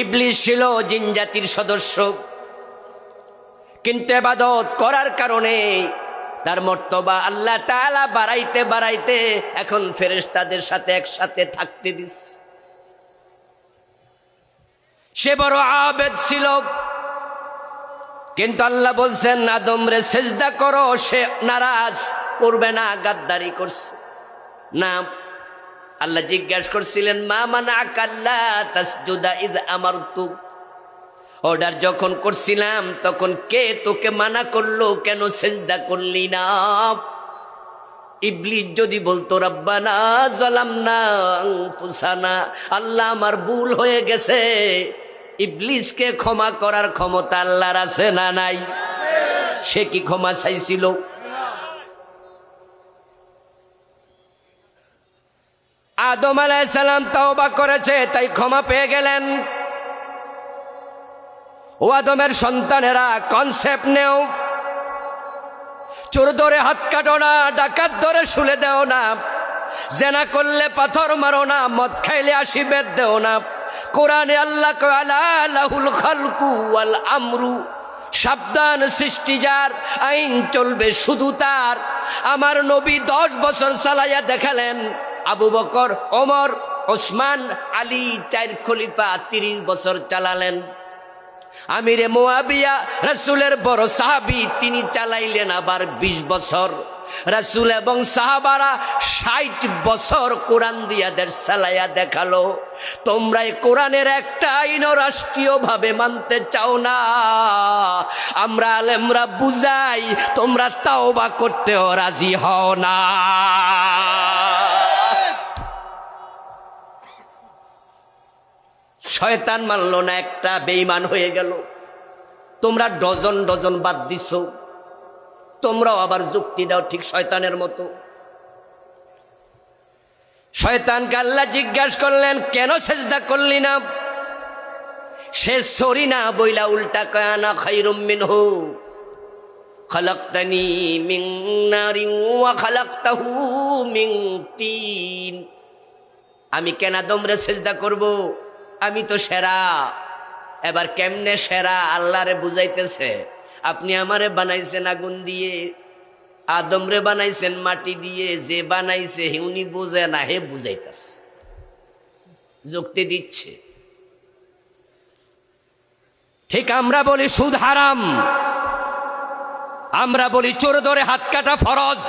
ইবলিশ ছিল জিন জাতির সদস্য। কিন্তু এবাদত করার কারণে তার মর্তবা আল্লাহ তালা বাড়াইতে বাড়াইতে এখন ফেরেশতাদের সাথে একসাথে থাকতে দিস সে বড় আবেদ ছিল। কিন্তু আল্লাহ বলছেন, আদম রে সেজদা করো, সে নারাজ করবে না, গাদ্দারি করছে। না আল্লাহ জিজ্ঞাসা করছিলেন, মা মানা আকাল্লা তাসজুদা ইদ আমার তুক অর্ডার যখন করছিলাম, তখন কে তোকে মানা করল? কেন সেজদা করলি না? ইবলিস যদি বলতো, রব্বানা জলাম না ফুসানা আল্লাহ আমার ভুল হয়ে গেছে। ইবলিসকে ক্ষমা করার ক্ষমতা আল্লাহর আছে না নাই? সে কি ক্ষমা চাইছিল? আদম আলাইসালাম তাওবা করেছে, তাই ক্ষমা পেয়ে গেলেন। ও আদমের সন্তানেরা কনসেপ্ট নেও। চোর ধরে হাত কাটো না, ডাকাত ধরে শুলে দেও না। জেনা করলে পাথর মারো না, মদ খাইলে আসি বেদ দেও না। কোরআনে আল্লাহ আলাহুল খালকু ওয়াল আমরু। সাবধান সৃষ্টি যার, আইন চলবে শুধু তার। আমার নবী দশ বছর চালাইয়া দেখালেন আবু বকর, ওমর, ওসমান, আলী, চার খলিফা তিরিশ বছর চালালেন। আমিরে মোয়াবিয়া, রাসুলের বড় সাহাবি, তিনি চালাইলেন আবার ২০ বছর। রাসুল এবং সাহাবারা ষাট বছর কোরআন দিয়া দেশ চালাইয়া দেখাল। তোমরা এই কোরআনের একটা আইনও রাষ্ট্রীয়ভাবে মানতে চাও না। আমরা আলেমরা বুঝাই, তোমরা তাও বা করতেও রাজি হও না। শয়তান মানল না, একটা বেইমান হয়ে গেল। তোমরা ডজন ডজন বাদ দিছ। তোমরাও আবার যুক্তি দাও ঠিক শয়তানের মতো। শয়তানকে আল্লাহ জিজ্ঞাসা করলেন, কেন সেজদা করলি না? সে সরি না বইলা উল্টা কয়ানা খাইরুম মিনহু। খালাক্তানি নারিন ওয়া খালাক্তাহু মিন তিন। আমি কেন দমরে সেজদা করব? আমি তো সেরা। এবার কেমনে সেরা? আল্লাহরে বুঝাইতেছে। আপনি আমারে বানাইছেন আগুন দিয়ে, আদমরে বানাইছেন মাটি দিয়ে, যে বানাইছে উনি বুঝে না, হে বুঝাইতেছে। যুক্তি দিচ্ছে। ঠিক আমরা বলি সুদ হারাম। আমরা বলি চোর ধরে হাত কাটা ফরজ।